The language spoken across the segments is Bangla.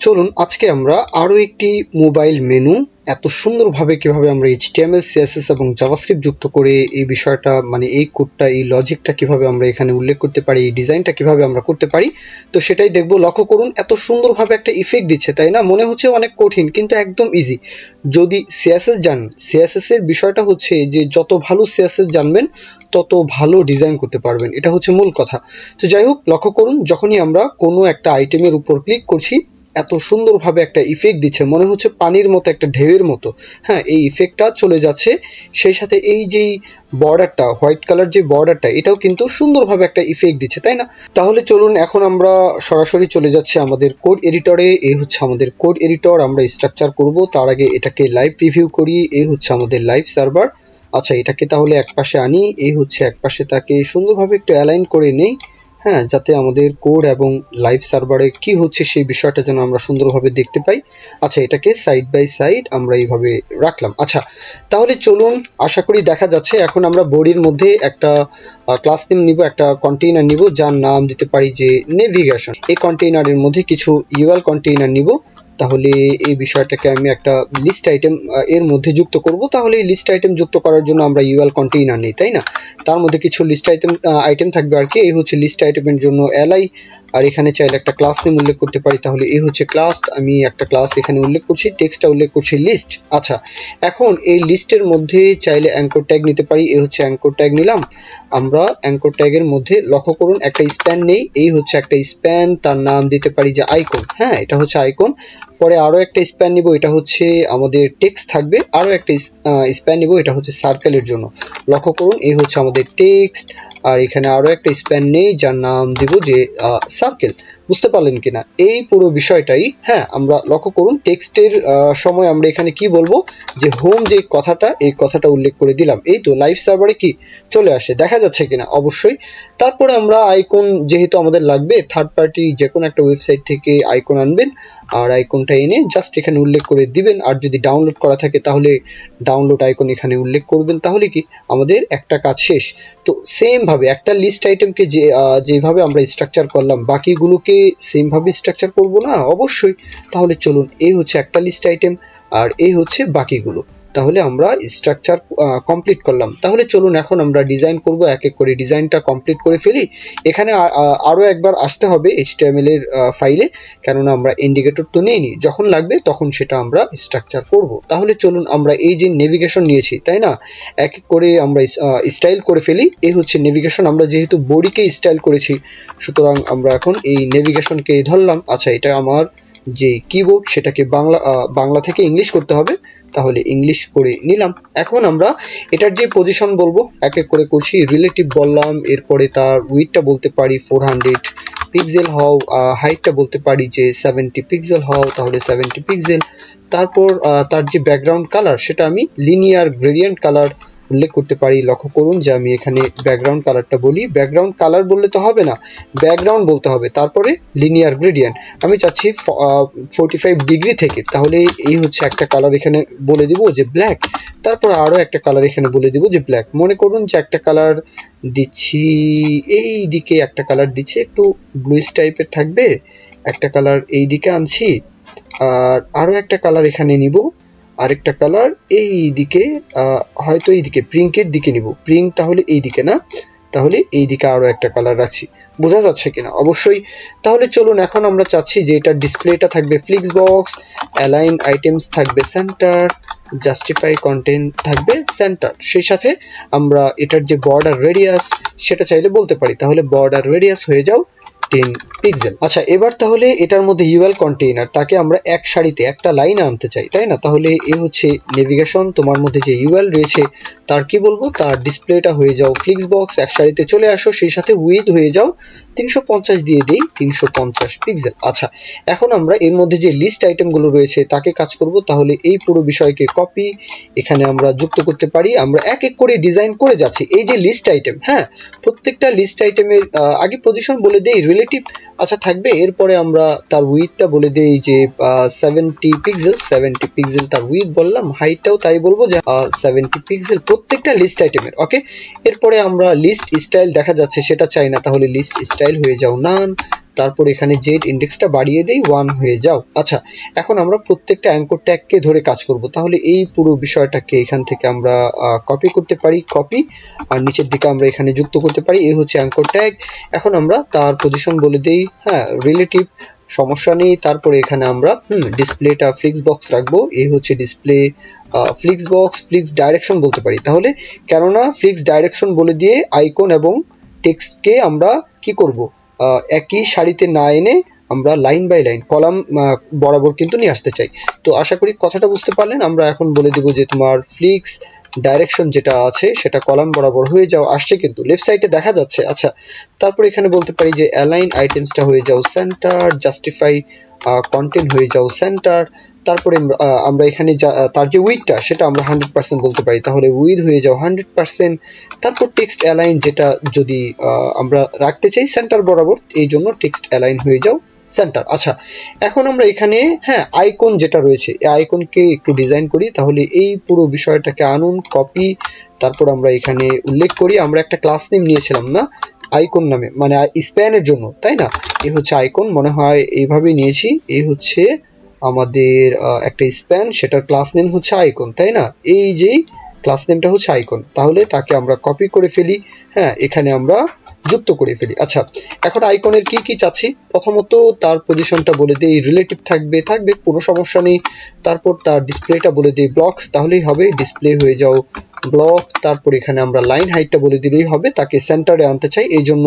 চলুন, আজকে আমরা আরও একটি মোবাইল মেনু, এত সুন্দরভাবে কীভাবে আমরা এইচটিএমএল, সিএসএস এবং জাভাস্ক্রিপ্ট যুক্ত করে এই বিষয়টা মানে এই কোডটা, এই লজিকটা কীভাবে আমরা এখানে উল্লেখ করতে পারি, এই ডিজাইনটা কীভাবে আমরা করতে পারি, তো সেটাই দেখব। লক্ষ্য করুন, এত সুন্দরভাবে একটা ইফেক্ট দিচ্ছে, তাই না? মনে হচ্ছে অনেক কঠিন, কিন্তু একদম ইজি যদি সিএসএস জানেন সিএসএস এর বিষয়টা হচ্ছে যে যত ভালো সিএসএস জানবেন, তত ভালো ডিজাইন করতে পারবেন। এটা হচ্ছে মূল কথা। তো যাই হোক, লক্ষ্য করুন, যখনই আমরা কোনো একটা আইটেমের উপর ক্লিক করছি এত সুন্দরভাবে একটা ইফেক্ট দিচ্ছে। মনে হচ্ছে পানির মতো একটা ঢেউয়ের মতো। হ্যাঁ এই ইফেক্টটা চলে যাচ্ছে। সেই সাথে এই যেই বর্ডারটা হোয়াইট কালার যে বর্ডারটা এটাও কিন্তু সুন্দরভাবে একটা ইফেক্ট দিচ্ছে, তাই না? তাহলে চলুন, এখন আমরা সরাসরি চলে যাচ্ছি আমাদের কোড এডিটরে এই হচ্ছে আমাদের কোড এডিটর আমরা স্ট্রাকচার করব। তার আগে এটাকে লাইভ রিভিউ করি। এই হচ্ছে আমাদের লাইভ সার্ভার আচ্ছা এটাকে তাহলে একপাশে আনি। এই হচ্ছে একপাশে তাকে সুন্দরভাবে একটু অ্যালাইন করে নেই। হ্যাঁ যাতে আমাদের কোড এবং লাইভ সার্ভারে কি হচ্ছে সেই বিষয়টা যেন আমরা সুন্দরভাবে দেখতে পাই। আচ্ছা এটাকে সাইড বাই সাইড আমরা এইভাবে রাখলাম। আচ্ছা তাহলে চলুন, আশা করি দেখা যাচ্ছে, এখন আমরা বডির মধ্যে একটা ক্লাস নেম নিব, একটা কন্টেইনার নিব, যার নাম দিতে পারি যে নেভিগেশন এই কন্টেইনারের মধ্যে কিছু ইউএল কন্টেইনার নিব। তাহলে এই বিষয়টাকে আমি একটা লিস্ট আইটেম এর মধ্যে যুক্ত করব। তাহলে এই লিস্ট আইটেম যুক্ত করার জন্য আমরা ইউএল কন্টেইনার নেই, তাই না? তার মধ্যে কিছু লিস্ট আইটেম আইটেম থাকবে আর কি। এই হচ্ছে লিস্ট আইটেমের জন্য এলআই আর এখানে চাইলে একটা ক্লাস নেম উল্লেখ করতে পারি। তাহলে এই হচ্ছে ক্লাস আমি একটা ক্লাস এখানে উল্লেখ করছি টেক্সটটা উল্লেখ করছি লিস্ট আচ্ছা এখন এই লিস্টের মধ্যে চাইলে অ্যাঙ্কর ট্যাগ নিতে পারি। এই হচ্ছে অ্যাঙ্কর ট্যাগ নিলাম। আমরা অ্যাঙ্কর ট্যাগের মধ্যে লক্ষ্য করুন, একটা স্প্যান নেই। এই হচ্ছে একটা স্প্যান তার নাম দিতে পারি যে আইকন হ্যাঁ এটা হচ্ছে আইকন পরে আরও একটা স্প্যান নিব, এটা হচ্ছে আমাদের টেক্সট থাকবে আরও একটা স্প্যান নিব, এটা হচ্ছে সার্কেলের জন্য। লক্ষ্য করুন, এই হচ্ছে আমাদের টেক্সট আর এখানে আরও একটা স্প্যান নেই, যার নাম দিব যে সার্কেল বুঝতে পারলেন কিনা? এই পুরো বিষয়টাই হ্যাঁ আমরা লক্ষ্য করুন টেক্সটের সময় আমরা এখানে কি বলব? যে হোম যে কথাটা, এই কথাটা উল্লেখ করে দিলাম। এই তো লাইভ সার্ভারে কি চলে আসে, দেখা যাচ্ছে কিনা? অবশ্যই। তারপরে আমরা আইকন যেহেতু আমাদের লাগবে থার্ড পার্টি যে কোনো একটা ওয়েবসাইট থেকে আইকন আনবেন। আর আইকনটা এনে জাস্ট এখানে উল্লেখ করে দিবেন। আর যদি ডাউনলোড করা থাকে, তাহলে ডাউনলোড আইকন এখানে উল্লেখ করবেন। তাহলে কি? আমাদের একটা কাজ শেষ। তো সেমভাবে একটা লিস্ট আইটেমকে যে যেভাবে আমরা স্ট্রাকচার করলাম, বাকিগুলোকে সেমভাবে স্ট্রাকচার করব না? অবশ্যই। তাহলে চলুন, এই হচ্ছে একটা লিস্ট আইটেম আর এই হচ্ছে বাকিগুলো। তাহলে আমরা স্ট্রাকচার কমপ্লিট করলাম। তাহলে চলুন এখন আমরা ডিজাইন করব, এক এক করে ডিজাইনটা কমপ্লিট করে ফেলি। এখানে আরও একবার আসতে হবে এইচটিএমএল এর ফাইলে কেননা আমরা ইন্ডিকেটর তো নিইনি। যখন লাগবে তখন সেটা আমরা স্ট্রাকচার করব। তাহলে চলুন আমরা এই যে নেভিগেশন নিয়েছি, তাই না? এক এক করে আমরা স্টাইল করে ফেলি। এই হচ্ছে নেভিগেশন আমরা যেহেতু বডিকে স্টাইল করেছি, সুতরাং আমরা এখন এই নেভিগেশনকে ধরলাম। আচ্ছা এটা আমার যে কিবোর্ড সেটাকে বাংলা বাংলা থেকে ইংলিশ করতে হবে, তাহলে ইংলিশ করে নিলাম। এখন আমরা এটার যে পজিশন বলব, এক এক করে করছি। রিলেটিভ বললাম, এরপরে তার উইথটা বলতে পারি ফোর হান্ড্রেড পিক্সেল হও হাইটটা বলতে পারি যে সেভেন্টি পিক্সেল হও, তাহলে সেভেন্টি পিক্সেল তারপর তার যে ব্যাকগ্রাউন্ড কালার সেটা আমি লিনিয়ার গ্রেডিয়েন্ট কালার উল্লেখ করতে পারি, লক্ষ্য করুন যে আমি এখানে ব্যাকগ্রাউন্ড কালারটা বলি। ব্যাকগ্রাউন্ড কালার বললে তো হবে না ব্যাকগ্রাউন্ড বলতে হবে, তারপরে লিনিয়ার গ্রেডিয়েন্ট আমি চাচ্ছি ফোরটি ফাইভ ডিগ্রি থেকে, তাহলে এই হচ্ছে একটা কালার এখানে বলে দিব যে ব্ল্যাক তারপর আরও একটা কালার এখানে বলে দিব যে ব্ল্যাক মনে করুন যে একটা কালার দিচ্ছি, এই দিকে একটা কালার দিচ্ছি, একটু ব্লুইস টাইপের থাকবে, একটা কালার এই দিকে আনছি, আর আরও একটা কালার এখানে নিব। আরেকটা কালার এই দিকে হয়তো এই দিকে প্রিঙ্কের দিকে নিব। প্রিঙ্ক তাহলে এই দিকে না, তাহলে এই দিকে আরও একটা কালার রাখছি। বোঝা যাচ্ছে কিনা? অবশ্যই। তাহলে চলুন, এখন আমরা চাচ্ছি যে এটার ডিসপ্লেটা থাকবে ফ্লিক্স বক্স অ্যালাইন আইটেমস থাকবে সেন্টার জাস্টিফাই কন্টেন্ট থাকবে সেন্টার সেই সাথে আমরা এটার যে বর্ডার রেডিয়াস সেটা চাইলে বলতে পারি। তাহলে বর্ডার রেডিয়াস হয়ে যাও। টেন পিক্সেল আচ্ছা এবার তাহলে এটার মধ্যে ইউএল কন্টেইনার তাকে আমরা এক সারিতে, একটা লাইন আনতে চাই, তাই না? তাহলে এ হচ্ছে নেভিগেশন তোমার মধ্যে যে ইউএল রয়েছে তার কি বলব? তার ডিসপ্লেটা হয়ে যাও ফ্লিক্স বক্স এক সারিতে চলে আসো, সেই সাথে উইথ হয়ে যাও তিনশো পঞ্চাশ দিয়ে দিই, তিনশো পঞ্চাশ পিক্সেল আচ্ছা এখন আমরা এর মধ্যে যে লিস্ট আইটেমগুলো রয়েছে, তাকে কাজ করব। তাহলে এই পুরো বিষয়কে কপি এখানে আমরা যুক্ত করতে পারি। আমরা এক এক করে ডিজাইন করে যাচ্ছি। এই যে লিস্ট আইটেম হ্যাঁ প্রত্যেকটা লিস্ট আইটেমের আগে পজিশন বলে দেই রিলেটিভ আচ্ছা থাকবে। এরপরে আমরা তার উইথটা বলে দেই যে সেভেন্টি পিক্সেল সেভেন্টি পিক্সেল তার উইথ বললাম। হাইটটাও তাই বলব যে সেভেন্টি পিক্সেল প্রত্যেকটা লিস্ট আইটেমের ওকে এরপরে আমরা লিস্ট স্টাইল দেখা যাচ্ছে, সেটা চাই না, তাহলে লিস্ট স্টাইল হয়ে যাও নান তারপর এখানে জেড ইন্ডেক্সটা বাড়িয়ে দেই ওয়ান হয়ে যাও। আচ্ছা এখন আমরা প্রত্যেকটা অ্যাঙ্কর ট্যাগকে ধরে কাজ করব, তাহলে এই পুরো বিষয়টাকে এখান থেকে আমরা কপি করতে পারি কপি আর নিচের দিকে আমরা এখানে যুক্ত করতে পারি, এই হচ্ছে অ্যাঙ্কর ট্যাগ এখন আমরা তার পজিশন বলে দিই হ্যাঁ রিলেটিভ সমস্যা নেই, তারপরে এখানে আমরা ডিসপ্লেটা ফ্লিক্স বক্স রাখব। এই হচ্ছে display flex box flex direction বলতে পারি। তাহলে কেননা ফ্লিক্স ডাইরেকশন বলে দিয়ে আইকন এবং টেক্সটকে আমরা কি করব? একই সারিতে না এনে আমরা লাইন বাই লাইন কলাম বরাবর কিন্তু নিয়ে আসতে চাই। তো আশা করি কথাটা বুঝতে পারলেন। আমরা এখন বলে দিব যে তোমার ফ্লিক্স ডাইরেকশন যেটা আছে, সেটা কলাম বরাবর হয়ে যাও, আসছে কিন্তু লেফট সাইডে দেখা যাচ্ছে। আচ্ছা তারপর এখানে বলতে পারি যে অ্যালাইন আইটেমসটা হয়ে যাও সেন্টার জাস্টিফাই কন্টেন্ট হয়ে যাও সেন্টার তারপরে আমরা- এখানে যা তার যে উইথটা সেটা আমরা হান্ড্রেড পার্সেন্ট বলতে পারি। তাহলে উইথ হয়ে যাও হান্ড্রেড পার্সেন্ট তারপর টেক্সট অ্যালাইন যেটা যদি আমরা রাখতে চাই সেন্টার বরাবর, এই জন্য টেক্সট অ্যালাইন হয়ে যাও। সেন্টার আচ্ছা এখন আমরা এখানে হ্যাঁ আইকন যেটা রয়েছে, এই আইকনকে একটু ডিজাইন করি, তাহলে এই পুরো বিষয়টাকে আনুন কপি তারপর আমরা এখানে উল্লেখ করি, আমরা একটা ক্লাস নেম নিয়েছিলাম না আইকন নামে মানে স্প্যানের জন্য, তাই না? এই হচ্ছে আইকন মনে হয় এইভাবেই নিয়েছি, এই হচ্ছে আমাদের একটা স্প্যান সেটার ক্লাস নেম হচ্ছে আইকন তাই না? এই যেই ক্লাস নেমটা হচ্ছে আইকন তাহলে তাকে আমরা কপি করে ফেলি হ্যাঁ এখানে আমরা যুক্ত করে ফেলি। আচ্ছা এখন আইকনের কি কি চাচ্ছি? প্রথমত তার পজিশনটা বলে দিই রিলেটিভ থাকবে থাকবে, কোনো সমস্যা নেই। তারপর তার ডিসপ্লেটা বলে দিই ব্লক তাহলেই হবে ডিসপ্লে হয়ে যাও ব্লক তারপর এখানে আমরা লাইন হাইটটা বলে দিলেই হবে, তাকে সেন্টারে আনতে চাই, এই জন্য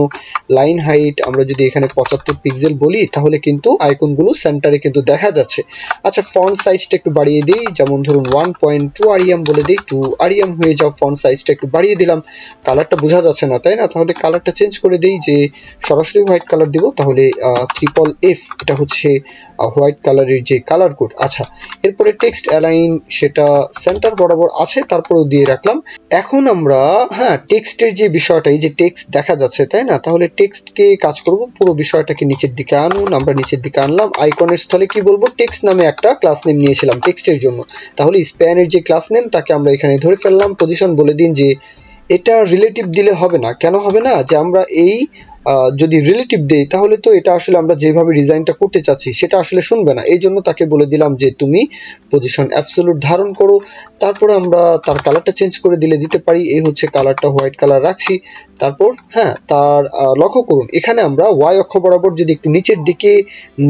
লাইন হাইট আমরা যদি এখানে পঁচাত্তর পিক্সেল বলি, তাহলে কিন্তু আইকনগুলো সেন্টারে কিন্তু দেখা যাচ্ছে। আচ্ছা ফন্ট সাইজটা একটু বাড়িয়ে দিই, যেমন ধরুন ওয়ান পয়েন্ট টু আরিয়াম বলে দিই টু আরিয়াম হয়ে যাও ফন্ট সাইজটা একটু বাড়িয়ে দিলাম কালারটা বোঝা যাচ্ছে না, তাই না? তাহলে কালারটা চেঞ্জ করে দিই যে সরাসরি হোয়াইট কালার দিব, তাহলে ট্রিপল এফ এটা হচ্ছে হোয়াইট কালারের যে কালার কোড আচ্ছা এরপরে টেক্সট অ্যালাইন সেটা সেন্টার বরাবর আছে, তারপরেও দিয়ে রাখলাম। এখন আমরা হ্যাঁ টেক্সটের যে বিষয়টা, এই যে টেক্সট দেখা যাচ্ছে, তাই না? তাহলে টেক্সটকে কাজ করব, পুরো বিষয়টাকে নিচের দিকে আনুন, আমরা নিচের দিকে আনলাম। আইকনের স্থলে কি বলব? টেক্সট নামে একটা ক্লাস নেম নিয়েছিলাম টেক্সটের জন্য। তাহলে স্প্যানের যে ক্লাস নেম তাকে আমরা এখানে ধরে ফেললাম। পজিশন বলে দিন যে, এটা রিলেটিভ দিলে হবে না। কেন হবে না? যে আমরা এই যদি রিলেটিভ দেই, তাহলে তো এটা আসলে আমরা যেভাবে ডিজাইনটা করতে চাচ্ছি, সেটা আসলে শুনবে না। এই জন্য তাকে বলে দিলাম যে, তুমি পজিশন অ্যাবসোলুট ধারণ করো। তারপরে আমরা তার কালারটা চেঞ্জ করে দিলে দিতে পারি। এই হচ্ছে কালারটা হোয়াইট কালার রাখছি। তারপর হ্যাঁ তার লক্ষ্য করুন। এখানে আমরা ওয়াই অক্ষ বরাবর যদি একটু নিচের দিকে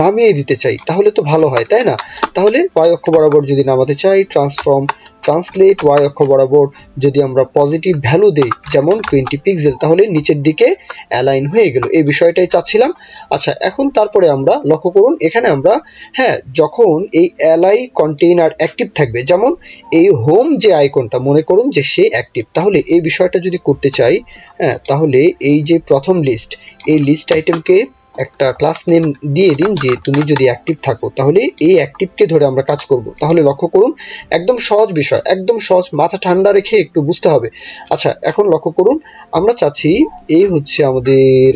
নামিয়ে দিতে চাই, তাহলে তো ভালো হয়, তাই না? তাহলে ওয়াই অক্ষ বরাবর যদি নামাতে চাই ট্রান্সফর্ম ট্রান্সলেট ওয়াই অক্ষ বরাবর যদি আমরা পজিটিভ ভ্যালু দেই, যেমন টোয়েন্টি পিক্সেল তাহলে নিচের দিকে অ্যালাইন হয়ে গেল। এই বিষয়টাই চাচ্ছিলাম। আচ্ছা এখন তারপরে আমরা লক্ষ্য করুন, এখানে আমরা হ্যাঁ যখন এই অ্যালাই কন্টেইনার অ্যাক্টিভ থাকবে, যেমন এই হোম যে আইকনটা মনে করুন যে সে অ্যাক্টিভ তাহলে এই বিষয়টা যদি করতে চাই হ্যাঁ তাহলে এই যে প্রথম লিস্ট এই লিস্ট আইটেমকে একটা ক্লাস নেম দিয়ে দিন যে তুমি যদি অ্যাক্টিভ থাকো, তাহলে এই অ্যাক্টিভকে ধরে আমরা কাজ করব। তাহলে লক্ষ্য করুন, একদম সহজ বিষয়, একদম সহজ, মাথা ঠান্ডা রেখে একটু বুঝতে হবে। আচ্ছা এখন লক্ষ্য করুন, আমরা চাচ্ছি এই হচ্ছে আমাদের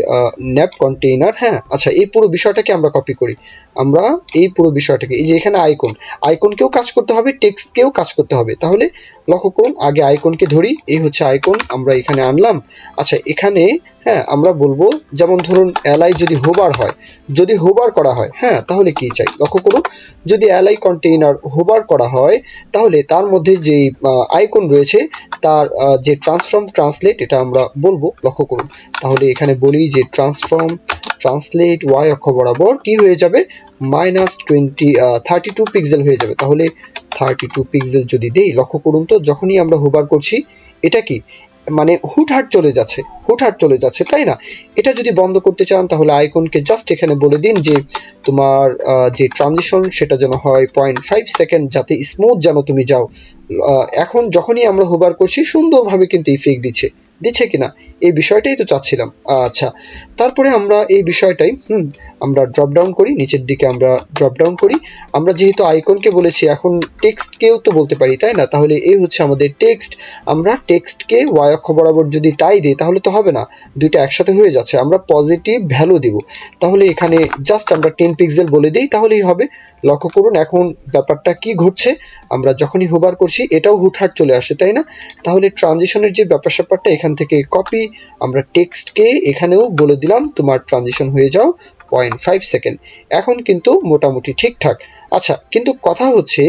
ন্যাপ কন্টেইনার হ্যাঁ? আচ্ছা এই পুরো বিষয়টাকে আমরা কপি করি। আমরা এই পুরো বিষয়টাকে, এই যে এখানে আইকন আইকনকেও কাজ করতে হবে টেক্সটকেও কাজ করতে হবে। তাহলে লক্ষ্য করুন, আগে আইকনকে ধরি, এই হচ্ছে আইকন আমরা এখানে আনলাম। আচ্ছা এখানে হ্যাঁ আমরা বলব, যেমন ধরুন অ্যালাই যদি হোবার হয়, যদি হোবার করা হয় হ্যাঁ তাহলে কি চাই? লক্ষ্য করুন, যদি অ্যালাই কন্টেইনার হোবার করা হয়, তাহলে তার মধ্যে যে আইকন রয়েছে, তার যে ট্রান্সফর্ম ট্রান্সলেট এটা আমরা বলব, লক্ষ্য করুন। তাহলে এখানে বলি যে ট্রান্সফর্ম ট্রান্সলেট ওয়াই অক্ষ বরাবর কি হয়ে যাবে? Minus twenty thirty two pixel হয়ে যাবে। তাহলে থার্টি টু পিক্সেল যদি দেই, লক্ষ্য করুন তো, যখনই আমরা হোবার করছি, এটা কি? মানে হুটহাট চলে যাচ্ছে, হুটহাট চলে যাচ্ছে, তাই না? এটা যদি বন্ধ করতে চান, তাহলে আইকনকে জাস্ট এখানে বলে দিন যে, তোমার যে ট্রানজিশন সেটা যেন হয় পয়েন্ট ফাইভ সেকেন্ড যাতে স্মুথ যেন তুমি যাও। এখন যখনই আমরা হোবার করছি, সুন্দরভাবে কিন্তু ইফেক্ট দিচ্ছে। দিচ্ছে কিনা? এই বিষয়টাই তো চাচ্ছিলাম। আচ্ছা তারপরে আমরা এই বিষয়টাই, হুম, আমরা ড্রপ ডাউন করি, নিচের দিকে আমরা ড্রপ ডাউন করি। আমরা যেহেতু আইকনকে বলেছি, এখন টেক্সটকেও তো বলতে পারি, তাই না? তাহলে এই হচ্ছে আমাদের টেক্সট আমরা টেক্সটকে ওয়াই অক্ষ বরাবর যদি তাই দিই, তাহলে তো হবে না। দুইটা একসাথে হয়ে যাচ্ছে। আমরা পজিটিভ ভ্যালু দিব। তাহলে এখানে জাস্ট আমরা টেন পিক্সেল বলে দিই, তাহলেই হবে। লক্ষ্য করুন, এখন ব্যাপারটা কি ঘটছে? আমরা যখনই হোবার করছি, এটাও হুটহাট চলে আসে, তাই না? তাহলে ট্রানজিশনের যে ব্যাপার স্যাপারটা এখান থেকে কপি আমরা টেক্সটকে এখানেও বলে দিলাম, তোমার ট্রানজিশন হয়ে যাও পয়েন্ট ফাইভ সেকেন্ড এখন কিন্তু মোটামুটি ঠিকঠাক। আচ্ছা কিন্তু কথা হচ্ছে,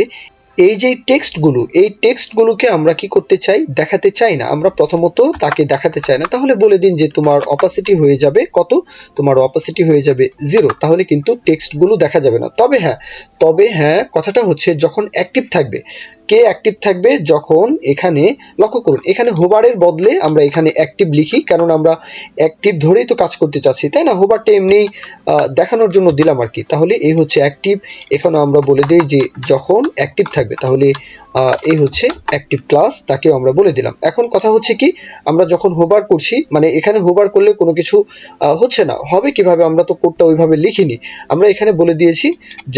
এই যে টেক্সটগুলো এই টেক্সটগুলোকে আমরা কি করতে চাই? দেখাতে চাই না। আমরা প্রথমত তাকে দেখাতে চাই না। তাহলে বলে দিন যে তোমার অপাসিটি হয়ে যাবে কত? তোমার অপাসিটি হয়ে যাবে জিরো তাহলে কিন্তু টেক্সটগুলো দেখা যাবে না। তবে হ্যাঁ তবে হ্যাঁ কথাটা হচ্ছে যখন অ্যাক্টিভ থাকবে কে অ্যাক্টিভ থাকবে যখন এখানে, লক্ষ্য করুন, এখানে হোবারের বদলে আমরা এখানে অ্যাক্টিভ লিখি কারণ আমরা অ্যাক্টিভ ধরেই তো কাজ করতে চাচ্ছি, তাই না? হোবারটা এমনি দেখানোর জন্য দিলাম আর কি। তাহলে এই হচ্ছে অ্যাক্টিভ এখানে আমরা বলে দিই যে যখন অ্যাক্টিভ থাকবে, তাহলে এই হচ্ছে অ্যাক্টিভ ক্লাস তাকেও আমরা বলে দিলাম। এখন কথা হচ্ছে কি, আমরা যখন হোবার করছি মানে এখানে হোবার করলে কোনো কিছু হচ্ছে না। হবে কীভাবে? আমরা তো কোডটা ওইভাবে লিখিনি। আমরা এখানে বলে দিয়েছি,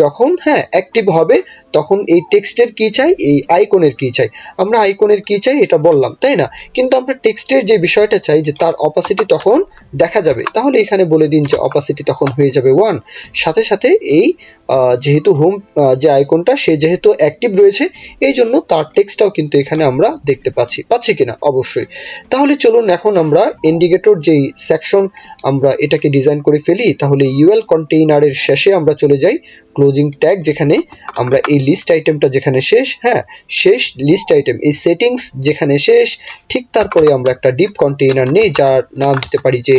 যখন হ্যাঁ অ্যাক্টিভ হবে, তখন এই টেক্সটের কি চাই? এই আইকনের কি চাই? আমরা আইকনের কি চাই? এটা বললাম, তাই না? কিন্তু আমরা টেক্সটের যে বিষয়টা চাই, যে তার অপাসিটি তখন দেখা যাবে। তাহলে এখানে বলে দিন যে অপাসিটি তখন হয়ে যাবে ওয়ান সাথে সাথে এই যেহেতু হোম যে আইকনটা সে যেহেতু অ্যাক্টিভ রয়েছে, এই জন্য তার টেক্সটটাও কিন্তু এখানে আমরা দেখতে পাচ্ছি। পাচ্ছি কিনা? অবশ্যই। তাহলে চলুন এখন আমরা ইন্ডিকেটর যেই সেকশন আমরা এটাকে ডিজাইন করে ফেলি, তাহলে ইউএল কন্টেইনারের শেষে আমরা চলে যাই। ক্লোজিং ট্যাগ যেখানে আমরা এই লিস্ট আইটেমটা যেখানে শেষ হ্যাঁ শেষ লিস্ট আইটেম এই সেটিংস যেখানে শেষ, ঠিক তারপরে আমরা একটা ডিপ কন্টেইনার নিই, যার নাম দিতে পারি যে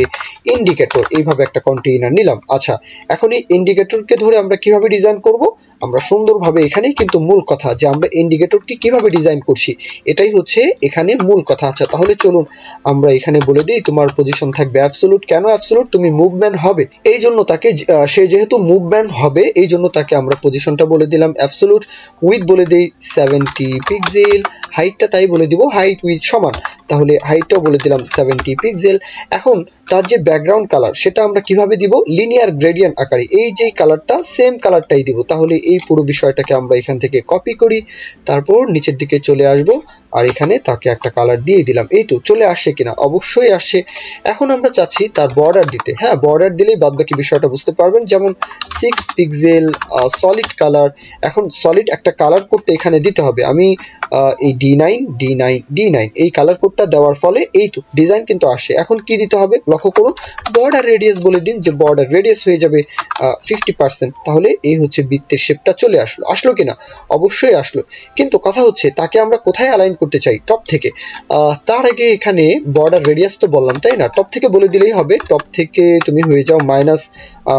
ইন্ডিকেটর এইভাবে একটা কন্টেইনার নিলাম। আচ্ছা এখন এই ইন্ডিকেটরকে ধরে আমরা কীভাবে ডিজাইন করব? আমরা সুন্দরভাবে এখানেই কিন্তু মূল কথা যে আমরা ইন্ডিকেটরটি কীভাবে ডিজাইন করছি, এটাই হচ্ছে এখানে মূল কথা। আচ্ছা তাহলে চলুন আমরা এখানে বলে দিই, তোমার পজিশন থাকবে অ্যাবসোলুট কেন অ্যাবসোলুট তুমি মুভমেন্ট হবে। এই জন্য তাকে সে যেহেতু মুভমেন্ট হবে, এই জন্য তাকে আমরা পজিশনটা বলে দিলাম অ্যাবসোলুট উইথ বলে দিই সেভেন্টি পিক্সেল হাইটটা তাই বলে দিব হাইট উইথ সমান। তাহলে হাইটটাও বলে দিলাম সেভেন্টি পিক্সেল এখন তার যে ব্যাকগ্রাউন্ড কালার সেটা আমরা কীভাবে দিব? লিনিয়ার গ্রেডিয়েন্ট আকারে। এই যে কালারটা সেম কালারটাই দিব। তাহলে এই পুরো বিষয়টাকে আমরা এখান থেকে কপি করি, তারপর নিচের দিকে চলে আসব, আর এখানে তাকে একটা কালার দিয়ে দিলাম। এই তো, চলে আসছে কিনা? অবশ্যই আসছে। এখন আমরা চাচ্ছি তার বর্ডার দিতে। হ্যাঁ বর্ডার দিলেই বাদ বাকি বিষয়টা বুঝতে পারবেন। যেমন সিক্স পিক্সেল সলিড কালার এখন সলিড একটা কালার করতে এখানে দিতে হবে। আমি এই D nine D nine D nine এই কালার কোডটা দেওয়ার ফলে এই তো ডিজাইন কিন্তু আসে। এখন কি দিতে হবে? লক্ষ্য করুন বর্ডার রেডিয়াস বলে দিন যে বর্ডার রেডিয়াস হয়ে যাবে ফিফটি পার্সেন্ট তাহলে এই হচ্ছে বৃত্তের শেপটা চলে আসলো। আসলো কিনা? অবশ্যই আসলো। কিন্তু কথা হচ্ছে, তাকে আমরা কোথায় অ্যালাইন করতে চাই? টপ থেকে। তার আগে এখানে বর্ডার রেডিয়াস তো বললাম, তাই না? টপ থেকে বলে দিলেই হবে। টপ থেকে তুমি হয়ে যাও মাইনাস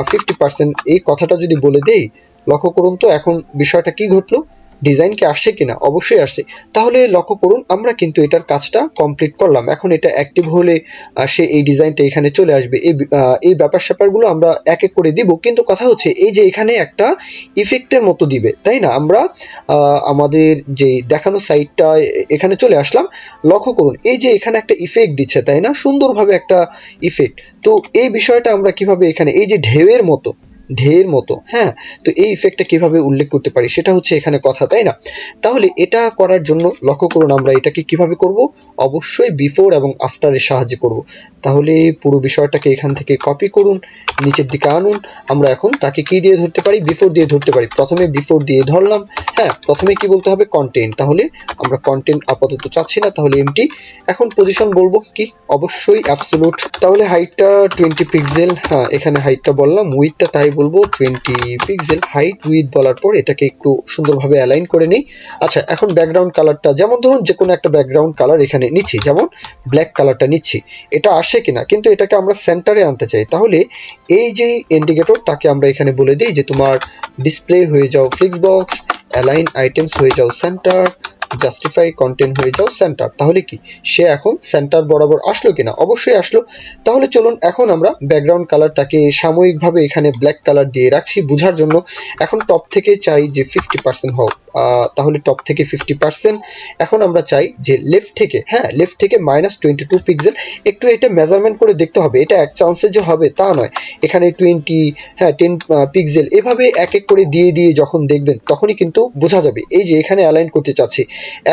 ফিফটি পার্সেন্ট এই কথাটা যদি বলে দেই, লক্ষ্য করুন তো এখন বিষয়টা কি ঘটলো? ডিজাইন কি আসছে কিনা? অবশ্যই আসছে। তাহলে লক্ষ্য করুন, আমরা কিন্তু এটার কাজটা কমপ্লিট করলাম। এখন এটা অ্যাক্টিভ হলে সে এই ডিজাইনটা এখানে চলে আসবে। এই এই ব্যাপার স্যাপারগুলো আমরা এক এক করে দিব। কিন্তু কথা হচ্ছে, এই যে এখানে একটা ইফেক্টের মতো দিবে, তাই না? আমরা আমাদের যে দেখানো সাইটটা এখানে চলে আসলাম। লক্ষ্য করুন, এই যে এখানে একটা ইফেক্ট দিচ্ছে, তাই না? সুন্দরভাবে একটা ইফেক্ট তো এই বিষয়টা আমরা কীভাবে এখানে, এই যে ঢেউয়ের মতো ঢেউয়ের মতো হ্যাঁ? তো এই ইফেক্টটা কীভাবে উল্লেখ করতে পারি সেটা হচ্ছে এখানে কথা, তাই না? তাহলে এটা করার জন্য লক্ষ্য করুন আমরা এটাকে কীভাবে করব? অবশ্যই বিফোর এবং আফটারের সাহায্যে করব। তাহলে পুরো বিষয়টাকে এখান থেকে কপি করুন, নিচের দিকে আনুন, আমরা এখন তাকে কি দিয়ে ধরতে পারি? বিফোর দিয়ে ধরতে পারি। প্রথমে বিফোর দিয়ে ধরলাম হ্যাঁ? প্রথমে কি বলতে হবে? কন্টেন্ট তাহলে আমরা কন্টেন্ট আপাতত চাচ্ছি না, তাহলে এমটি এখন পজিশন বলব কি? অবশ্যই অ্যাবসোলুট তাহলে হাইটটা টোয়েন্টি পিক্সেল হ্যাঁ এখানে হাইটটা বললাম উইথটা তাই বলব টোয়েন্টি পিক্সেল হাইট উইথ বলার পর এটাকে একটু সুন্দরভাবে অ্যালাইন করে নিই। আচ্ছা এখন ব্যাকগ্রাউন্ড কালারটা যেমন ধরুন যে কোনো একটা ব্যাকগ্রাউন্ড কালার এখানে নিচ্ছি, যেমন ব্ল্যাক কালারটা নিচ্ছি। এটা আসে কিনা? কিন্তু এটাকে আমরা সেন্টারে আনতে চাই। তাহলে এই যে ইন্ডিকেটর তাকে আমরা এখানে বলে দিই যে তোমার ডিসপ্লে হয়ে যাও ফ্লিক্স বক্স অ্যালাইন আইটেমস হয়ে যাও সেন্টার জাস্টিফাই কন্টেন্ট হয়ে যাও সেন্টার তাহলে কি? সে এখন সেন্টার বরাবর আসলো কিনা? অবশ্যই আসলো। তাহলে চলুন, এখন আমরা ব্যাকগ্রাউন্ড কালারটাকে সাময়িকভাবে এখানে ব্ল্যাক কালার দিয়ে রাখছি বোঝার জন্য। এখন টপ থেকে চাই যে ফিফটি পার্সেন্ট হোক। তাহলে টপ থেকে ফিফটি পার্সেন্ট এখন আমরা চাই যে লেফট থেকে হ্যাঁ লেফট থেকে মাইনাস টোয়েন্টি টু পিক্সেল একটু এটা মেজারমেন্ট করে দেখতে হবে। এটা এক চান্সে যে হবে তা নয়। এখানে টোয়েন্টি হ্যাঁ টেন পিক্সেল এভাবে এক এক করে দিয়ে দিয়ে যখন দেখবেন, তখনই কিন্তু বোঝা যাবে। এই যে এখানে অ্যালাইন করতে চাচ্ছি।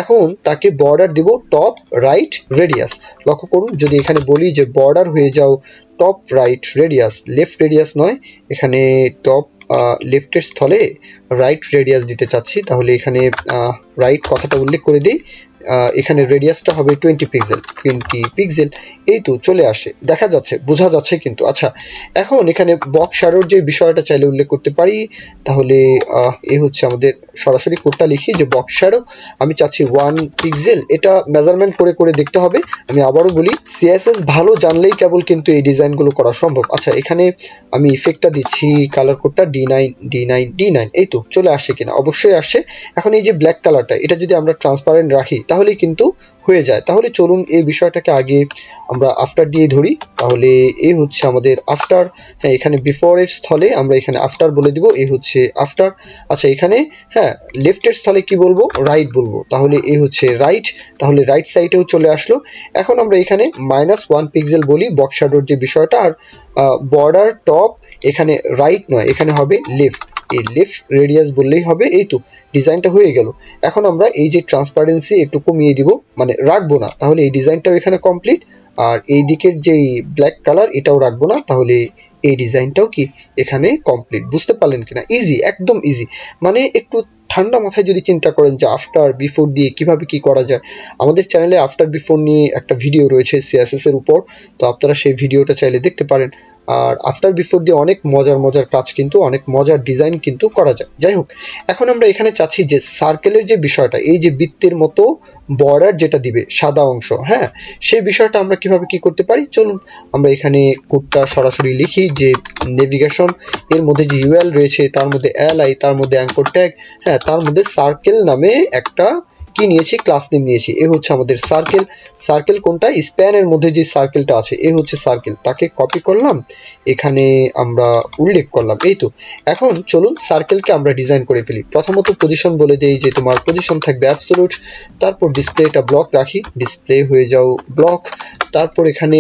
এখন তাকে বর্ডার দিব টপ রাইট রেডিয়াস লক্ষ্য করুন, যদি এখানে বলি যে বর্ডার হয়ে যাও top right radius left radius নয়, এখানে টপ লেফটের স্থলে রাইট রেডিয়াস দিতে চাচ্ছি, তাহলে এখানে রাইট কথাটা উল্লেখ করে দিই। এখানে রেডিয়াসটা হবে টোয়েন্টি পিক্সেল টোয়েন্টি পিক্সেল এই তো চলে আসে। দেখা যাচ্ছে বোঝা যাচ্ছে কিন্তু। আচ্ছা এখন এখানে বক্স শ্যাডোর যে বিষয়টা চাইলে উল্লেখ করতে পারি তাহলে আহ, এ হচ্ছে আমাদের সরাসরি কোডটা লিখি যে বক্স শ্যাডো আমি চাচ্ছি ওয়ান পিক্সেল এটা মেজারমেন্ট করে করে দেখতে হবে। আমি আবারও বলি সিএসএস ভালো জানলেই কেবল কিন্তু এই ডিজাইনগুলো করা সম্ভব। আচ্ছা এখানে আমি ইফেক্টটা দিচ্ছি কালার কোডটা D nine D nine D nine এই তো চলে আসে কিনা? অবশ্যই আসে। এখন এই যে ব্ল্যাক কালারটা এটা যদি আমরা ট্রান্সপারেন্ট রাখি তাহলেই কিন্তু হয়ে যায়। তাহলে চলুন এই বিষয়টাকে আগে আমরা আফটার দিয়ে ধরি। তাহলে এই হচ্ছে আমাদের আফটার হ্যাঁ এখানে বিফোর এর স্থলে আমরা এখানে আফটার বলে দিব। এই হচ্ছে আফটার আচ্ছা এখানে হ্যাঁ লেফটের স্থলে কি বলব? রাইট বলব। তাহলে এই হচ্ছে রাইট তাহলে রাইট সাইডেও চলে আসলো। এখন আমরা এখানে মাইনাস ওয়ান পিক্সেল বলি বক্স শ্যাডোর যে বিষয়টা। আর বর্ডার টপ এখানে রাইট নয়, এখানে হবে লেফট এই লেফট রেডিয়াস বললেই হবে, এই তো ডিজাইনটা হয়ে গেল। এখন আমরা এই যে ট্রান্সপারেন্সি একটু কমিয়ে দিব মানে রাখব না। তাহলে এই ডিজাইনটাও এখানে কমপ্লিট আর এই দিকের যেই ব্ল্যাক কালার এটাও রাখব না। তাহলে এই ডিজাইনটাও কি এখানে কমপ্লিট বুঝতে পারলেন কিনা? ইজি একদম ইজি মানে একটু ঠান্ডা মাথায় যদি চিন্তা করেন যে আফটার বিফোর দিয়ে কীভাবে কি করা যায়। আমাদের চ্যানেলে আফটার বিফোর নিয়ে একটা ভিডিও রয়েছে সিএসএস এর উপর। তো আপনারা সেই ভিডিওটা চাইলে দেখতে পারেন। আর আফটার বিফোর দিয়ে অনেক মজার মজার কাজ কিন্তু, অনেক মজার ডিজাইন কিন্তু করা যায়। যাই হোক, এখন আমরা এখানে চাচ্ছি যে সার্কেলের যে বিষয়টা, এই যে বৃত্তের মতো বর্ডার যেটা দিবে, সাদা অংশ হ্যাঁ? সেই বিষয়টা আমরা কীভাবে কি করতে পারি? চলুন, আমরা এখানে কোডটা সরাসরি লিখি যে নেভিগেশন এর মধ্যে যে ইউএল রয়েছে, তার মধ্যে এল আই তার মধ্যে অ্যাঙ্কর ট্যাগ হ্যাঁ তার মধ্যে সার্কেল নামে একটা কি নিয়েছি? ক্লাস নেম নিয়েছি। এ হচ্ছে আমাদের সার্কেল সার্কেল কোনটা? স্প্যানের মধ্যে যে সার্কেলটা আছে, এ হচ্ছে সার্কেল তাকে কপি করলাম। এখানে আমরা উল্লেখ করলাম। এই তো। এখন চলুন সার্কেলকে আমরা ডিজাইন করে ফেলি। প্রথমত পজিশন বলে দেই যে তোমার পজিশন থাকবে অ্যাবসোলুট তারপর ডিসপ্লেটা ব্লক রাখি। ডিসপ্লে হয়ে যাও ব্লক তারপর এখানে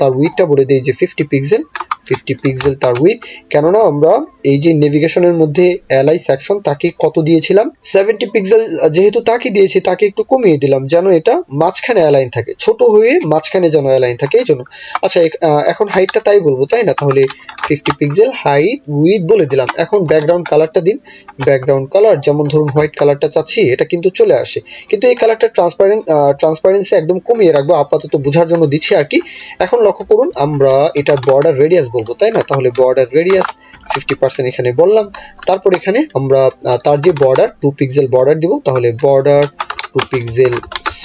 তার উইথটা বলে দেই যে ফিফটি পিক্সেল ফিফটি পিক্সেল তার উইথ কেননা আমরা এই যে নেভিগেশনের মধ্যে এলআই সেকশন তাকে কত দিয়েছিলাম? সেভেন্টি পিক্সেল যেহেতু তাকে দিয়েছি, তাকে একটু কমিয়ে দিলাম যেন এটা মাঝখানে অ্যালাইন থাকে। ছোট হয়ে মাঝখানে যেন অ্যালাইন থাকে, এই জন্য। আচ্ছা এখ- এখন হাইটটা তাই বলব, তাই না? তাহলে ফিফটি পিক্সেল হাইট উইথ বলে দিলাম। এখন ব্যাকগ্রাউন্ড কালারটা দিন। ব্যাকগ্রাউন্ড কালার যেমন ধরুন হোয়াইট কালারটা চাচ্ছি, এটা কিন্তু চলে আসে। কিন্তু এই কালারটা ট্রান্সপারেন্ট ট্রান্সপারেন্সি একদম কমিয়ে রাখব, আপাতত বোঝার জন্য দিচ্ছি আর কি। এখন লক্ষ্য করুন, আমরা এটা বর্ডার রেডিয়াস বলব, তাই না? তাহলে বর্ডার রেডিয়াস ফিফটি পার্সেন্ট এখানে বললাম। তারপর এখানে আমরা তার যে বর্ডার টু পিক্সেল বর্ডার দিব, তাহলে বর্ডার টু পিক্সেল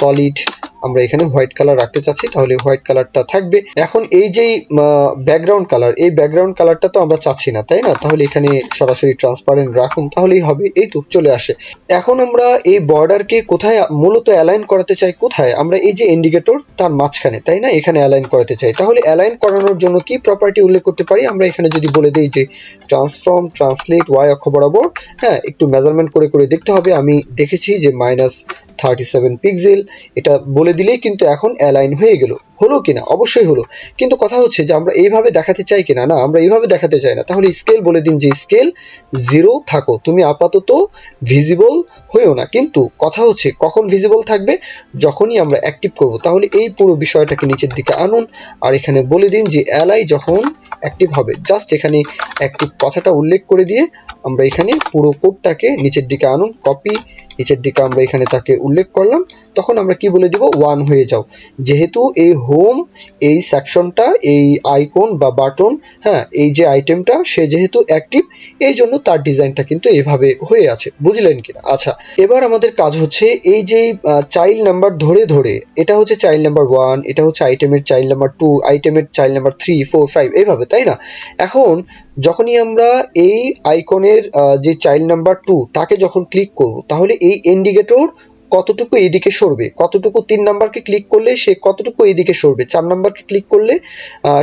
সলিড আমরা এখানে হোয়াইট কালার রাখতে চাচ্ছি, তাহলে হোয়াইট কালারটা থাকবে। এখন এই যে ব্যাকগ্রাউন্ড কালার এই ব্যাকগ্রাউন্ড কালারটা তো আমরা চাচ্ছি না, তাই না? তাহলে এখানে সরাসরি ট্রান্সপারেন্ট রাখুন, তাহলেই হবে, এই তো চলে আসে। এখন আমরা এই বর্ডারকে কোথায় মূলত অ্যালাইন করাতে চাই, কোথায়? আমরা এই যে ইন্ডিকেটর তার মাঝখানে, তাই না? এখানে অ্যালাইন করাতে চাই। তাহলে অ্যালাইন করানোর জন্য কি প্রপার্টি উল্লেখ করতে পারি? আমরা এখানে যদি বলে দিই যে ট্রান্সফর্ম ট্রান্সলেট ওয়াই অক্ষ বরাবর হ্যাঁ একটু মেজারমেন্ট করে করে দেখতে হবে। আমি দেখেছি যে মাইনাস থার্টি সেভেন পিক্সেল এটা বলে দিলেই কিন্তু এখন অ্যালাইন হয়ে গেল। হলো কিনা? অবশ্যই হলো। কিন্তু কথা হচ্ছে যে আমরা এইভাবে দেখাতে চাই কিনা? না, আমরা এইভাবে দেখাতে চাই না। তাহলে স্কেল বলে দিন যে স্কেল জিরো থাকো। তুমি আপাতত ভিজিবল হয়েও না। কিন্তু কথা হচ্ছে কখন ভিজিবল থাকবে? যখনই আমরা অ্যাক্টিভ করব। তাহলে এই পুরো বিষয়টাকে নিচের দিকে আনুন। আর এখানে বলে দিন যে অ্যালাই যখন অ্যাক্টিভ হবে। জাস্ট এখানে অ্যাক্টিভ কথাটা উল্লেখ করে দিয়ে আমরা এখানে পুরো কোডটাকে নিচের দিকে আনুন। কপি নিচের দিকে আমরা এখানে তাকে উল্লেখ করলাম। তখন আমরা কি বলে দিব? ওয়ান হয়ে যাও। যেহেতু এই হোম এই সেকশনটা এই আইকন বা বাটন হ্যাঁ এই যে আইটেমটা সে যেহেতু অ্যাক্টিভ এই জন্য তার ডিজাইনটা কিন্তু এভাবে হয়ে আছে। বুঝলেন কিনা? আচ্ছা এবার আমাদের কাজ হচ্ছে এই যে চাইল্ড নাম্বার ধরে ধরে, এটা হচ্ছে চাইল্ড নাম্বার ওয়ান এটা হচ্ছে আইটেমের চাইল্ড নাম্বার টু আইটেমের child number three four five এইভাবে তাই না? এখন, যখনই আমরা এই আইকনের যে চাইল্ড নাম্বার টু তাকে যখন ক্লিক করব, তাহলে এই ইন্ডিকেটর কতটুকু এইদিকে সরবে? কতটুকু তিন নাম্বারকে ক্লিক করলে সে কতটুকু এইদিকে সরবে? চার নাম্বারকে ক্লিক করলে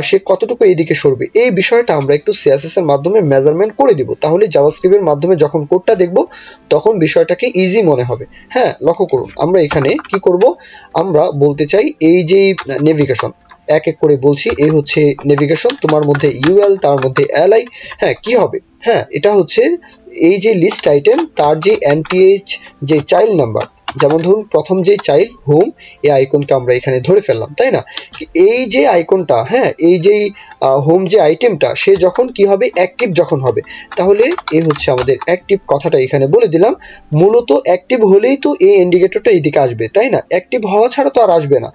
সে কতটুকু এইদিকে সরবে? এই বিষয়টা আমরা একটু সিএসএস এর মাধ্যমে মেজারমেন্ট করে দিব। তাহলে জাভাস্ক্রিপ্টের মাধ্যমে যখন কোডটা দেখব, তখন বিষয়টাকে ইজি মনে হবে। হ্যাঁ লক্ষ্য করুন, আমরা এখানে কি করব? আমরা বলতে চাই এই যে নেভিগেশন এক এক করে বলছি এই হচ্ছে নেভিগেশন তোমার মধ্যে ইউএল তার মধ্যে এলআই হ্যাঁ কি হবে? হ্যাঁ এটা হচ্ছে এই যে লিস্ট আইটেম তার যে এনটিএইচ যে চাইল্ড নাম্বার যেমন ধরুন, প্রথম যে চাইল্ড হোম, এই আইকনটা আমরা এখানে ধরে ফেললাম, তাই না? এই যে আইকনটা হ্যাঁ এই যে হোম যে আইটেমটা সে যখন কি হবে? অ্যাক্টিভ যখন হবে। তাহলে এই হচ্ছে আমাদের অ্যাক্টিভ কথাটা এখানে বলে দিলাম। মূলত অ্যাক্টিভ হলেই তো এই ইন্ডিকেটরটা এইদিকে আসবে, তাই না? অ্যাক্টিভ হওয়া ছাড়া তো আর আসবে না।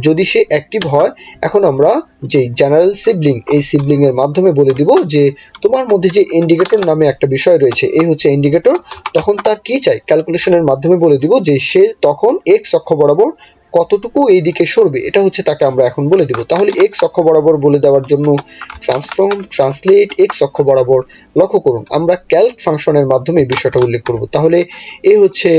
যদি সে অ্যাক্টিভ হয়, এখন আমরা যে জেনারেল সিবলিং এই সিবলিং এর মাধ্যমে বলে দিব যে, তোমার মধ্যে যে ইন্ডিকেটর নামে একটা বিষয় রয়েছে, এই হচ্ছে ইন্ডিকেটর তখন তার কি চাই? ক্যালকুলেশনের মাধ্যমে বলে দিব যে সে তখন এক্স অক্ষ বরাবর কতটুকু এই দিকে সরবে, এটা হচ্ছে তাকে আমরা এখন বলে দিব। তাহলে এক্স অক্ষ বরাবর বলে দেওয়ার জন্য ট্রান্সফর্ম ট্রান্সলেট এক্স অক্ষ বরাবর লক্ষ্য করুন। আমরা ক্যালক ফাংশনের মাধ্যমে বিষয়টা উল্লেখ করব। তাহলে এই হচ্ছে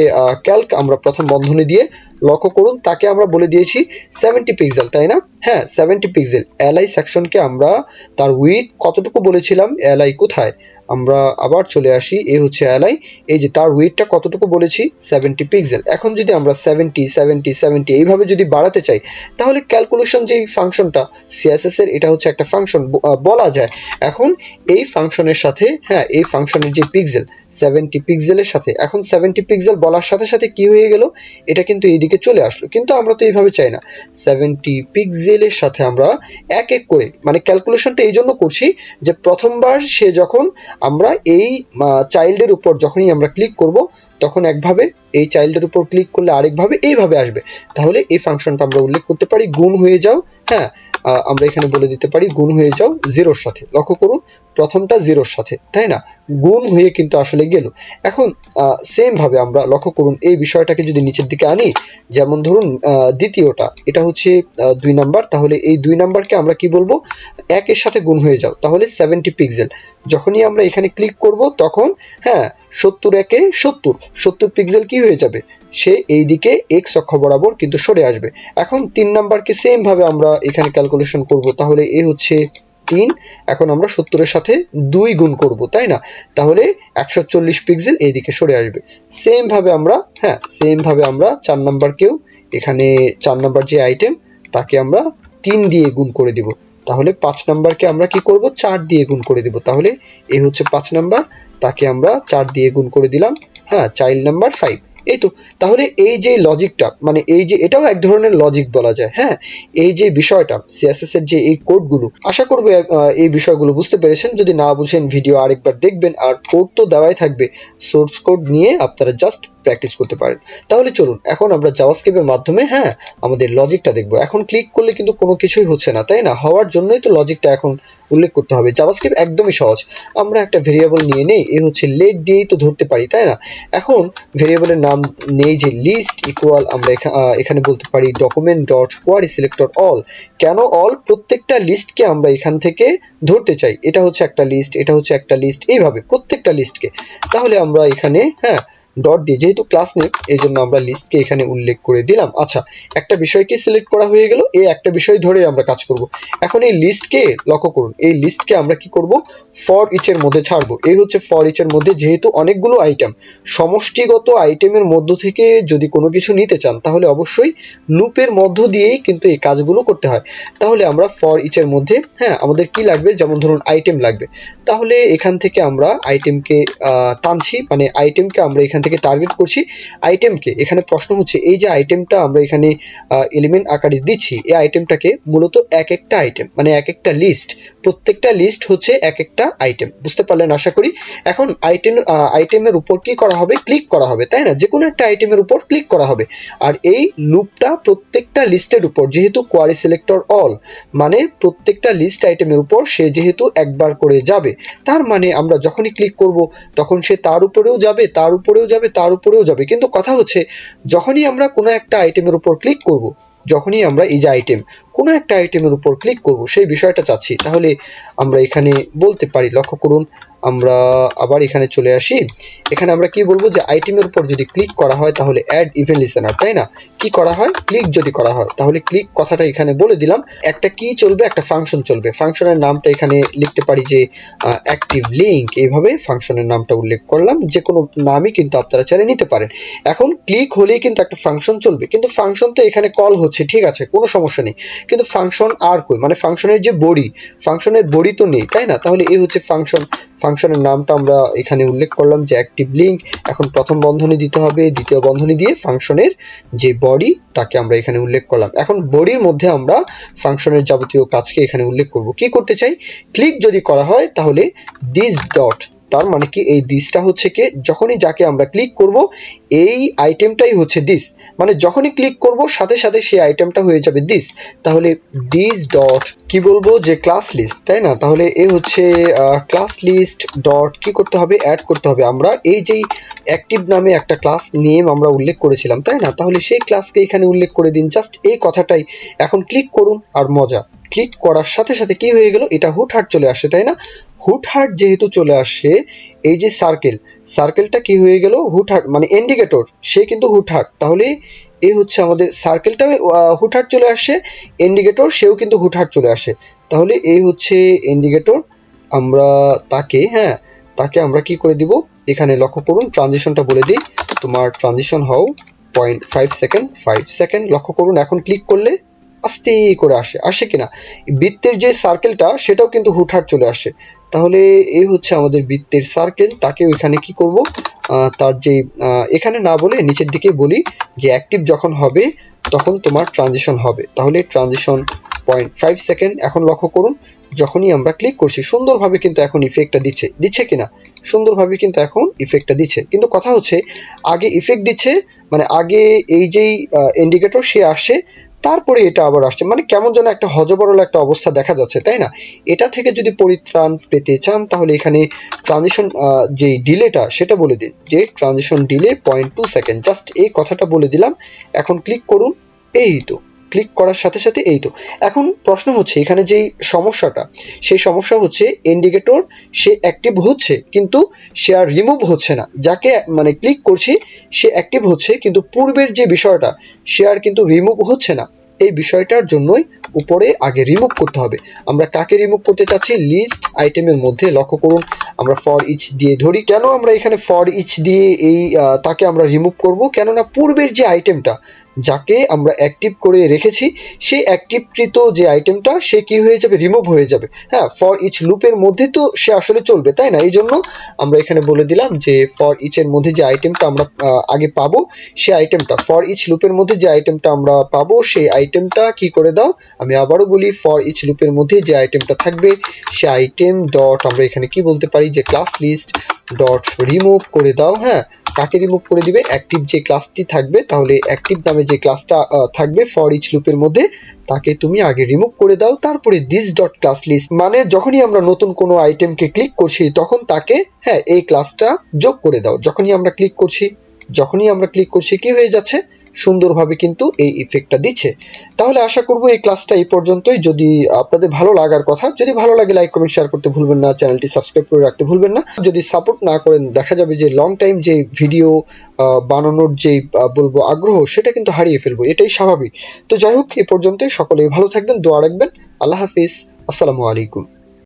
ক্যালক আমরা প্রথম বন্ধনী দিয়ে লক্ষ্য করুন। তাকে আমরা বলে দিয়েছি সেভেন্টি পিক্সেল তাই না? হ্যাঁ সেভেন্টি পিক্সেল এলআই সেকশনকে আমরা তার উইথ কতটুকু বলেছিলাম? এলআই কোথায়? আমরা আবার চলে আসি, এ হচ্ছে অ্যালাই এই যে তার ওয়েটটা কতটুকু বলেছি? সেভেন্টি পিক্সেল এখন যদি আমরা সেভেন্টি সেভেন্টি সেভেন্টি এইভাবে যদি বাড়াতে চাই, তাহলে ক্যালকুলেশন যেই ফাংশনটা সিএসএস এর, এটা হচ্ছে একটা ফাংশন বলা যায়। এখন এই ফাংশনের সাথে হ্যাঁ এই ফাংশনের যে পিক্সেল সেভেন্টি পিক্সেলের সাথে। এখন সেভেন্টি পিক্সেল বলার সাথে সাথে কি হয়ে গেল? এটা কিন্তু এইদিকে চলে আসলো। কিন্তু আমরা তো এইভাবে চাই না। সেভেন্টি পিক্সেলের সাথে আমরা এক এক করে মানে ক্যালকুলেশনটা এই জন্য করছি যে প্রথমবার সে যখন আমরা এই চাইল্ডের উপর যখনই আমরা ক্লিক করব তখন একভাবে এই চাইল্ডের উপর ক্লিক করলে আরেকভাবে এইভাবে আসবে। তাহলে এই ফাংশনটা আমরা উল্লেখ করতে পারি, গুণ হয়ে যাও হ্যাঁ আমরা এখানে বলে দিতে পারি গুণ হয়ে যাও জিরোর সাথে। লক্ষ্য করুন, প্রথমটা জিরোর সাথে, তাই না? গুণ হয়ে কিন্তু আসলে গেল। এখন সেম ভাবে আমরা লক্ষ্য করুন, এই বিষয়টাকে যদি নিচের দিকে আনি, যেমন ধরুন দ্বিতীয়টা, এটা হচ্ছে দুই নাম্বার, তাহলে এই দুই নাম্বারকে আমরা কি বলব? একের সাথে গুণ হয়ে যাও, তাহলে সেভেন্টি পিক্সেল যখনই আমরা এখানে ক্লিক করব, তখন হ্যাঁ সত্তর একে সত্তর সত্তর পিক্সেল কি হয়ে যাবে? সে এই দিকে এক্স অক্ষ বরাবর কিন্তু সরে আসবে। এখন তিন নাম্বারকে সেম ভাবে আমরা এখানে ক্যালকুলেশন করব, তাহলে এ হচ্ছে তিন, এখন আমরা সত্তরের সাথে দুই গুণ করব, তাই না? তাহলে একশো চল্লিশ পিক্সেল এইদিকে সরে আসবে। সেম ভাবে আমরা হ্যাঁ সেম ভাবে আমরা চার নাম্বারকেও এখানে চার নাম্বার যে আইটেম তাকে আমরা তিন দিয়ে গুণ করে দিব। তাহলে পাঁচ নাম্বারকে আমরা কি করব? চার দিয়ে গুণ করে দিব। তাহলে এ হচ্ছে পাঁচ নাম্বার, তাকে আমরা চার দিয়ে গুণ করে দিলাম। হ্যাঁ চাইল্ড নাম্বার ফাইভ এই তো তাহলে এই যে লজিকটা মানে এই যে এটাও এক ধরনের লজিক বলা যায় হ্যাঁ? এই যে বিষয়টা সিএসএস এর যে এই কোডগুলো, আশা করব এই বিষয়গুলো বুঝতে পেরেছেন। যদি না বুঝেন, ভিডিও আরেকবার দেখবেন, আর কোড তো দেওয়াই থাকবে, সোর্স কোড নিয়ে আপনারা জাস্ট প্র্যাকটিস করতে পারেন। তাহলে চলুন, এখন আমরা জাভাস্ক্রিপ্টের মাধ্যমে হ্যাঁ আমাদের লজিকটা দেখব। এখন ক্লিক করলে কিন্তু কোনো কিছুই হচ্ছে না, তাই না? হওয়ার জন্যই তো লজিকটা এখন উল্লেখ করতে হবে। জাভাস্ক্রিপ্ট একদমই সহজ। আমরা একটা ভেরিয়েবল নিয়ে নেই এই হচ্ছে লেট দিয়েই তো ধরতে পারি, তাই না? এখন ভেরিয়েবলের নাম নেই যে লিস্ট ইকুয়াল আমরা এখা- এখানে বলতে পারি document dot query selector all কেন অল প্রত্যেকটা লিস্টকে আমরা এখান থেকে ধরতে চাই। এটা হচ্ছে একটা লিস্ট এটা হচ্ছে একটা লিস্ট এইভাবে প্রত্যেকটা লিস্টকে তাহলে আমরা এখানে হ্যাঁ ডট দিয়ে যেহেতু ক্লাস নেম এই জন্য আমরা লিস্টকে এখানে উল্লেখ করে দিলাম। আচ্ছা একটা বিষয়কে সিলেক্ট করা হয়ে গেল এই একটা বিষয় ধরে আমরা কাজ করব। এখন এই লিস্টকে লক্ষ্য করুন, এই লিস্টকে আমরা কি করব? ফর ইচের মধ্যে ছাড়বো। এই হচ্ছে ফর ইচের মধ্যে যেহেতু অনেকগুলো আইটেম সমষ্টিগত আইটেমের মধ্য থেকে যদি কোনো কিছু নিতে চান, তাহলে অবশ্যই লুপের মধ্য দিয়েই কিন্তু এই কাজগুলো করতে হয়। তাহলে আমরা ফর ইচের মধ্যে হ্যাঁ আমাদের কি লাগবে? যেমন ধরুন আইটেম লাগবে। তাহলে এখান থেকে আমরা আইটেমকে টানছি মানে আইটেমকে আমরা এখান থেকে টার্গেট করছি আইটেমকে এখানে প্রশ্ন হচ্ছে, এই যে আইটেমটা আমরা এখানে এলিমেন্ট আকারে দিচ্ছি, এই আইটেমটাকে মূলত এক একটা আইটেম মানে এক একটা লিস্ট প্রত্যেকটা লিস্ট হচ্ছে এক একটা আইটেম বুঝতে পারলেন আশা করি? এখন আইটেম আইটেমের উপর কি করা হবে? ক্লিক করা হবে, তাই না? যে কোনো একটা আইটেমের উপর ক্লিক করা হবে। আর এই লুপটা প্রত্যেকটা লিস্টের উপর, যেহেতু কোয়ারি সিলেক্টর অল মানে প্রত্যেকটা লিস্ট আইটেমের উপর সে যেহেতু একবার করে যাবে, তার মানে আমরা যখনই ক্লিক করব, তখন সে তার উপরেও যাবে, তার উপরেও যাবে, তার উপরেও যাবে। কিন্তু কথা হচ্ছে, যখনই আমরা কোনো একটা আইটেমের উপর ক্লিক করব, যখনই আমরা এই যে আইটেম কোনো একটা আইটেমের উপর ক্লিক করব, সেই বিষয়টা চাচ্ছি। তাহলে আমরা এখানে বলতে পারি, লক্ষ্য করুন আমরা আবার এখানে চলে আসি। এখানে আমরা কি বলব যে আইটেমের উপর যদি ক্লিক করা হয় তাহলে অ্যাড ইভেন্ট লিসেনার তাই না? কি করা হয়? ক্লিক যদি করা হয়, তাহলে ক্লিক কথাটা এখানে বলে দিলাম। একটা কি চলবে? একটা ফাংশন চলবে। ফাংশনের নামটা এখানে লিখতে পারি যে অ্যাক্টিভ লিঙ্ক এইভাবে ফাংশনের নামটা উল্লেখ করলাম। যে কোনো নামই কিন্তু আপনারা চাইলে নিতে পারেন। এখন ক্লিক হলেই কিন্তু একটা ফাংশন চলবে। কিন্তু ফাংশন তো এখানে কল হচ্ছে, ঠিক আছে, কোনো সমস্যা নেই। কিন্তু ফাংশন আর কই? মানে ফাংশনের যে বডি ফাংশনের বডি তো নেই, তাই না? তাহলে এই হচ্ছে ফাংশন ফাংশনের নামটা আমরা এখানে উল্লেখ করলাম যে অ্যাক্টিভ লিঙ্ক। এখন প্রথম বন্ধনী দিতে হবে, দ্বিতীয় বন্ধনী দিয়ে ফাংশনের যে বডি, তাকে আমরা এখানে উল্লেখ করলাম। এখন বডির মধ্যে আমরা ফাংশনের যাবতীয় কাজকে এখানে উল্লেখ করব। কি করতে চাই? ক্লিক যদি করা হয়, তাহলে দিস ডট তার মানে কি এই দিসটা হচ্ছে কি, যখনই যাকে আমরা ক্লিক করব, এই আইটেমটাই হচ্ছে দিস মানে যখনই ক্লিক করব, সাথে সাথে সেই আইটেমটা হয়ে যাবে দিস তাহলে দিস ডট কি বলব? যে ক্লাস লিস্ট তাই না? তাহলে এ হচ্ছে ক্লাস লিস্ট ডট কি করতে হবে? অ্যাড করতে হবে। আমরা এই যেই অ্যাক্টিভ নামে একটা ক্লাস নেম আমরা উল্লেখ করেছিলাম, তাই না? তাহলে সেই ক্লাসকে এখানে উল্লেখ করে দিন। জাস্ট এই কথাটাই। এখন ক্লিক করুন, আর মজা। ক্লিক করার সাথে সাথে কি হয়ে গেল? এটা হুটহাট চলে আসে, তাই না? হুটহাট যেহেতু চলে আসে, এই যে সার্কেল সার্কেলটা কি হয়ে গেল? হুটহাট মানে ইন্ডিকেটর সে কিন্তু হুটহাট। তাহলে এই হচ্ছে আমাদের সার্কেলটা হুটহাট চলে আসে ইন্ডিকেটর সেও কিন্তু হুটহাট চলে আসে। তাহলে এই হচ্ছে ইন্ডিকেটর আমরা তাকে হ্যাঁ তাকে আমরা কি করে দিব? এখানে লক্ষ্য করুন ট্রানজিশনটা বলে দিই। তোমার ট্রানজিশন হও point five second five second লক্ষ্য করুন, এখন ক্লিক করলে আস্তে করে আসে। আসে কিনা? বৃত্তের যে সার্কেলটা সেটাও কিন্তু হুটহাট চলে আসে। তাহলে এই হচ্ছে আমাদের বৃত্তের সার্কেল তাকে ওইখানে কি করব? তার যে এখানে না বলে নিচের দিকে বলি যে অ্যাক্টিভ যখন হবে, তখন তোমার ট্রানজিশন হবে। তাহলে ট্রানজিশন পয়েন্ট ফাইভ সেকেন্ড এখন লক্ষ্য করুন, যখনই আমরা ক্লিক করছি, সুন্দরভাবে কিন্তু এখন ইফেক্টটা দিচ্ছে। দিচ্ছে কিনা? সুন্দরভাবে কিন্তু এখন ইফেক্টটা দিচ্ছে। কিন্তু কথা হচ্ছে, আগে ইফেক্ট দিচ্ছে মানে আগে এই যেই ইন্ডিকেটর সে আসছে তারপরে এটা আবার আসছে। মানে কেমন যেন একটা হজবরল একটা অবস্থা দেখা যাচ্ছে, তাই না? এটা থেকে যদি পরিত্রাণ পেতে চান, তাহলে এখানে ট্রানজিশন যে ডিলেটা সেটা বলে দিন। যে transition delay point two second just এই কথাটা বলে দিলাম। এখন ক্লিক করুন, এই তো। ক্লিক করার সাথে সাথে এই তো। এখন প্রশ্ন হচ্ছে, এখানে যেই সমস্যাটা, সেই সমস্যা হচ্ছে ইন্ডিকেটর সে অ্যাক্টিভ হচ্ছে, কিন্তু সে আর রিমুভ হচ্ছে না। যাকে মানে ক্লিক করছি, সে অ্যাক্টিভ হচ্ছে, কিন্তু পূর্বের যে বিষয়টা, সে আর কিন্তু রিমুভ হচ্ছে না। এই বিষয়টার জন্যই উপরে আগে রিমুভ করতে হবে। আমরা কাকে রিমুভ করতে চাচ্ছি? লিস্ট আইটেমের মধ্যে লক্ষ্য করুন। আমরা ফর ইচ দিয়ে ধরি। কেন আমরা এখানে ফর ইচ দিয়ে এই তাকে আমরা রিমুভ করব? কেননা পূর্বের যে আইটেমটা যাকে আমরা অ্যাক্টিভ করে রেখেছি, সেই অ্যাক্টিভকৃত যে আইটেমটা সে কি হয়ে যাবে? রিমুভ হয়ে যাবে। হ্যাঁ ফর ইচ লুপের মধ্যে তো সে আসলে চলবে, তাই না? এই জন্য আমরা এখানে বলে দিলাম যে ফর ইচের মধ্যে যে আইটেমটা আমরা আগে পাবো সেই আইটেমটা ফর ইচ লুপের মধ্যে যে আইটেমটা আমরা পাবো, সেই আইটেমটা কি করে দাও? আমি আবারও বলি ফর ইচ লুপের মধ্যে যে আইটেমটা থাকবে, সে আইটেম ডট আমরা এখানে কি বলতে পারি? যে ক্লাস লিস্ট ডট রিমুভ করে দাও হ্যাঁ? কাকে রিমুভ করে দিবে? অ্যাক্টিভ যে ক্লাসটি থাকবে, তাহলে অ্যাক্টিভ নামে যে ক্লাসটা থাকবে ফর ইচ লুপের মধ্যে, তাকে তুমি আগে রিমুভ করে দাও, তারপরে দিস ডট ক্লাস লিস্ট মানে যখনই আমরা নতুন কোনো আইটেমকে ক্লিক করছি, তখন তাকে হ্যাঁ এই ক্লাসটা যোগ করে দাও। যখনই আমরা ক্লিক করছি, যখনই আমরা ক্লিক করছি, কি হয়ে যাচ্ছে? সুন্দরভাবে কিন্তু এই ইফেক্টটা দিচ্ছে। তাহলে আশা করব এই ক্লাসটা এই পর্যন্তই। যদি আপনাদের ভালো লাগার কথা, যদি ভালো লাগে লাইক কমেন্ট শেয়ার করতে ভুলবেন না চ্যানেলটি সাবস্ক্রাইব করে রাখতে ভুলবেন না। যদি সাপোর্ট না করেন, দেখা যাবে যে লং টাইম যে ভিডিও বানানোর যে বলব আগ্রহ, সেটা কিন্তু হারিয়ে ফেলব। এটাই স্বাভাবিক। তো যাই হোক, এ পর্যন্তই। সকলেই ভালো থাকবেন, দোয়া রাখবেন। আল্লাহ হাফিজ। আসসালামু আলাইকুম।